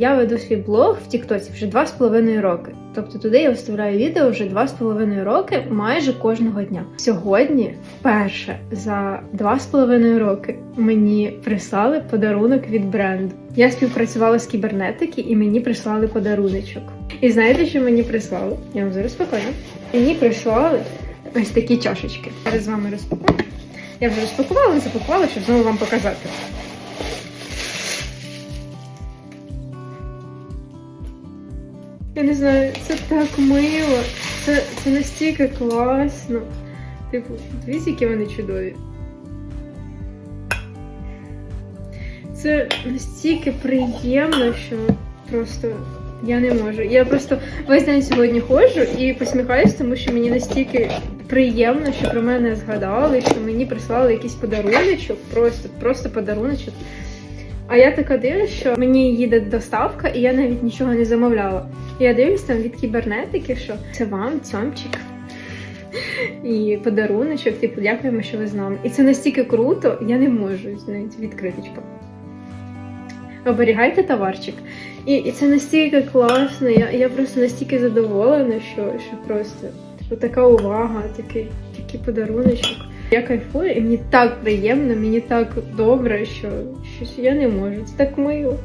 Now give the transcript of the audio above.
Я веду свій блог в Тіктоці вже два з половиною роки. Тобто туди я виставляю відео вже два з половиною роки, майже кожного дня. Сьогодні, вперше за два з половиною роки, мені прислали подарунок від бренду. Я співпрацювала з кібернетики і мені прислали подаруночок. І знаєте, що мені прислали? Я вам зараз покажу. Мені прислали ось такі чашечки. Зараз з вами розпакую. Я вже розпакувала, запакувала, щоб знову вам показати. Я не знаю, це так мило, це, це настільки класно. Типу, дивіться, які вони чудові. Це настільки приємно, що просто я не можу. Я просто весь день сьогодні ходжу і посміхаюсь, тому що мені настільки приємно, що про мене згадали, що мені прислали якийсь подаруночок, просто, просто подаруночок. А я така дивлюсь, що мені їде доставка, і я навіть нічого не замовляла. Я дивлюсь там від кібернетики, що це вам цьомчик. І подаруночок, типу, дякуємо, що ви з нами. І це настільки круто, я не можу навіть відкриточка. Оберігайте товарчик. І, і це настільки класно. Я, я просто настільки задоволена, що, що просто типу, така увага, такий, такий подаруночок. Я кайфую, і мені так приємно, мені так добре, що, щось я не можу. Це так мило.